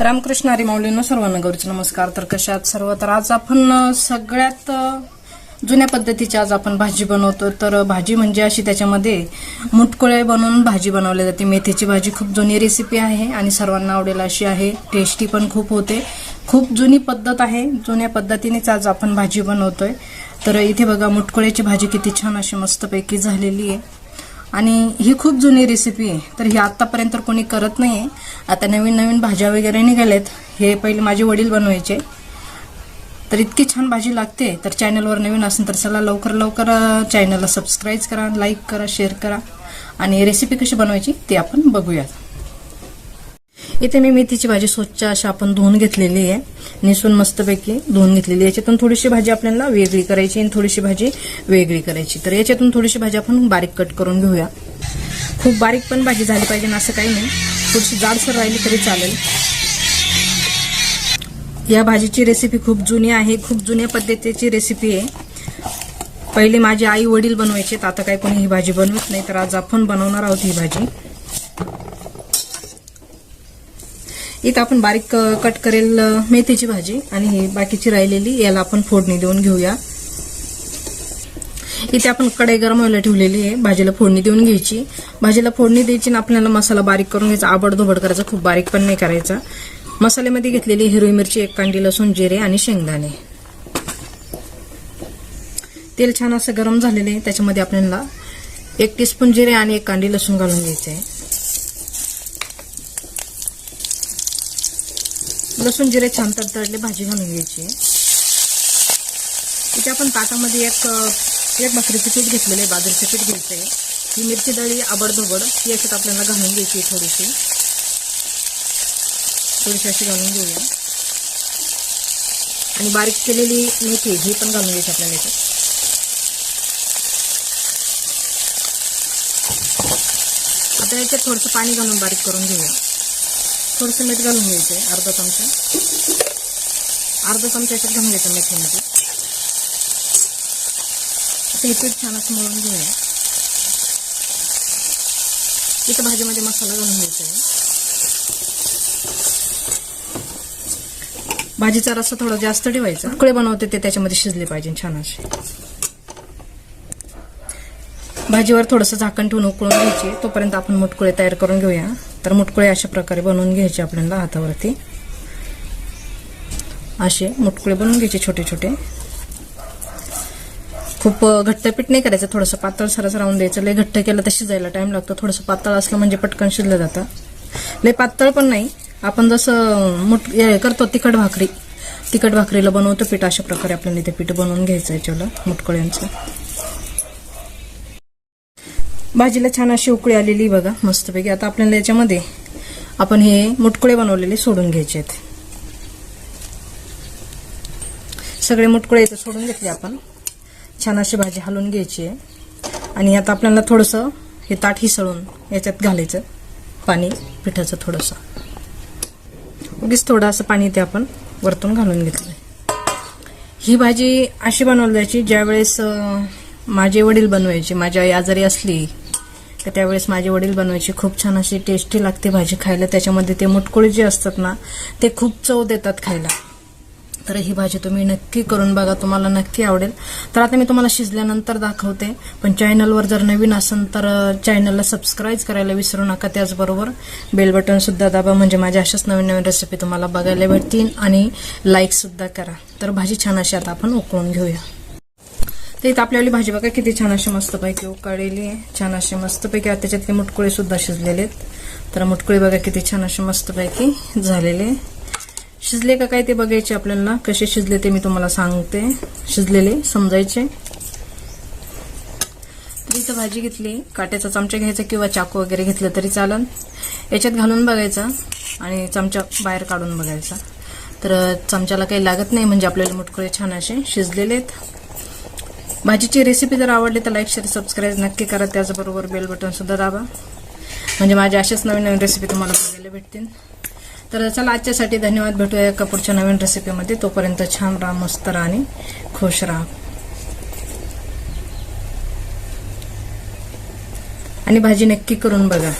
रामकृष्ण हरी माऊलींना सर्वांना गौरीचे नमस्कार. तर कशात सर्व? तर आज आपण सगळ्यात जुन्या पद्धतीची आज आपण भाजी बनवतो. तर भाजी म्हणजे अशी त्याच्यामध्ये मुटकुळे बनवून भाजी बनवली जाते. मेथीची भाजी खूप जुनी रेसिपी आहे आणि सर्वांना आवडेल अशी आहे. टेस्टी पण खूप होते. खूप जुनी पद्धत आहे. जुन्या पद्धतीनेच आज आपण भाजी बनवतोय. तर इथे बघा मुटकुळ्याची भाजी किती छान अशी मस्तपैकी झालेली आहे. आणि ही खूप जुनी रेसिपी आहे. तर ही आतापर्यंत तर कोणी करत नाही आहे आता नवीन नवीन भाज्या वगैरे निघाल्यात. हे पहिले माझे वडील बनवायचे. तर इतकी छान भाजी लागते. तर चॅनलवर नवीन असेल तर चला लवकर लवकर चॅनलला सबस्क्राईब करा लाईक करा शेअर करा. आणि रेसिपी कशी बनवायची ते आपण बघूयात. इथे मी मेथीची भाजी स्वच्छ अशी आपण धुवून घेतलेली आहे. निसून मस्तपैकी धुवून घेतलेली आहे. याच्यातून थोडीशी भाजी आपल्याला वेगळी करायची आणि थोडीशी भाजी वेगळी करायची. तर याच्यातून थोडीशी भाजी आपण बारीक कट करून घेऊया. खूप बारीक पण भाजी झाली पाहिजे ना असं काही नाही. थोडीशी जाडसर राहिली तरी चालेल. या भाजीची रेसिपी खूप जुनी आहे. खूप जुन्या पद्धतीची रेसिपी आहे. पहिले माझे आई वडील बनवायचे आता काही कोणी ही भाजी बनवत नाही तर आज आपण बनवणार आहोत ही भाजी. इथं आपण बारीक कट करेल मेथीची भाजी आणि ही बाकीची राहिलेली याला आपण फोडणी देऊन घेऊया. इथे आपण कढई गरम व्हायला ठेवलेली आहे भाजीला फोडणी देऊन घ्यायची. भाजीला फोडणी द्यायची आणि आपल्याला मसाला बारीक करून घ्यायचा. आबडधोबड करायचा खूप बारीक पण नाही करायचा. मसाल्यामध्ये घेतलेली हिरवी मिरची एक कांडी लसूण जिरे आणि शेंगदाणे. तेल छान असं गरम झालेलं आहे त्याच्यामध्ये आपल्याला एक टीस्पून जिरे आणि एक कांडी लसूण घालून घ्यायचं आहे. लसूण जिरे छान तडतडले भाजी घालून घ्यायची. आहे इथे आपण ताटामध्ये एक एक बकरीचं पीठ घेतलेलं आहे बाजरीचं पीठ घ्यायचं आहे ही मिरची दळी आबडधोबड ती याच्यात आपल्याला घालून घ्यायची आहे थोडीशी. थोडीशी अशी घालून घेऊया. आणि बारीक केलेली मेथी ही पण घालून घ्यायची आपल्याला याच्यात आता याच्यात थोडंसं पाणी घालून बारीक करून घेऊया. थोडंसं मीठ घालून घ्यायचं आहे अर्धा चमचा. अर्धा चमचा याच्यात घालून घ्यायचं मेथीमध्ये. आता हे पीठ छान असं मळून घेऊया. इथं भाजीमध्ये मसाला घालून घ्यायचा आहे. भाजीचा रस्सा थोडा जास्त ठेवायचा. उकळे बनवते ते त्याच्यामध्ये शिजले पाहिजे छान असे. भाजीवर थोडंसं झाकण ठेवून उकळून घ्यायचे. तोपर्यंत आपण मुटकुळे तयार करून घेऊया. तर मुटकुळे अशा प्रकारे बनवून घ्यायचे आपल्याला हातावरती. असे मुटकुळे बनवून घ्यायचे छोटे छोटे. खूप घट्ट पीठ नाही करायचं थोडंसं पातळ सरस राहून द्यायचं. लय घट्ट केलं तर शिजायला टाइम लागतो. थोडंसं पातळ असलं म्हणजे पटकन शिजलं जातं. लय पातळ पण नाही. आपण जसं मुट हे करतो तिखट भाकरी. तिखट भाकरीला बनवतो पीठ अशा प्रकारे आपल्याला इथे पीठ बनवून घ्यायचं याच्याला मुटकळ्यांचं. भाजीला छान अशी उकळी आलेली बघा मस्तपैकी. आता आपल्याला याच्यामध्ये आपण हे मुटकुळे बनवलेले सोडून घ्यायचे आहेत. सगळे मुटकुळे इथं सोडून घेतले आपण. छान अशी भाजी हलवून घ्यायची आहे. आणि आता आपल्याला थोडंसं हे ताट हिसळून याच्यात घालायचं. पाणी पिठाचं थोडंसं. उगीच थोडं असं पाणी ते आपण वरतून घालून घेतलं ही भाजी अशी बनवली जायची ज्यावेळेस माझे वडील बनवायचे माझी आई आजारी असली तर त्यावेळेस माझे वडील बनवायचे. खूप छान अशी टेस्टी लागते भाजी खायला. त्याच्यामध्ये ते मुटकुळे जे असतात ना ते खूप चव देतात खायला. तर ही भाजी तुम्ही नक्की करून बघा. तुम्हाला नक्की आवडेल. तर आता मी तुम्हाला शिजल्यानंतर दाखवते. पण चॅनलवर जर नवीन असेल तर चॅनलला सबस्क्राईब करायला विसरू नका. त्याचबरोबर बेल बटन सुद्धा दाबा. म्हणजे माझ्या अशाच नवीन नवीन रेसिपी तुम्हाला बघायला भेटतील. आणि लाईकसुद्धा करा. तर भाजी छान अशी आता आपण उकळून घेऊया. तर इथं आपल्याला भाजी बघा किती छान अशी मस्तपैकी उकळलेली आहे. छान अशी मस्तपैकी आता त्याच्यातले मुटकुळे सुद्धा शिजलेले आहेत. तर मुटकुळे बघा किती छान असे मस्तपैकी झालेले शिजले का काय ते बघायचे आपल्याला. कसे शिजले ते मी तुम्हाला सांगते. शिजलेले समजायचे. तर इथं भाजी घेतली. काट्याचा चमचा घ्यायचा किंवा चाकू वगैरे घेतलं तरी चालन. याच्यात घालून बघायचा आणि चमचा बाहेर काढून बघायचा. तर चमच्याला काही लागत नाही म्हणजे आपल्याला मुटकुळे छान असे शिजलेले आहेत. भाजीची रेसिपी जर आवडली तर लाईक शेअर सबस्क्राईब नक्की करा. त्याचबरोबर बेल बटन सुद्धा दाबा. म्हणजे माझ्या अशाच नवीन नवीन रेसिपी तुम्हाला बघायला भेटतील. तर चला आजच्यासाठी धन्यवाद. भेटूया एका पुढच्या नवीन रेसिपीमध्ये तोपर्यंत छान राहा मस्त राहा आणि खुश राहा. आणि भाजी नक्की करून बघा.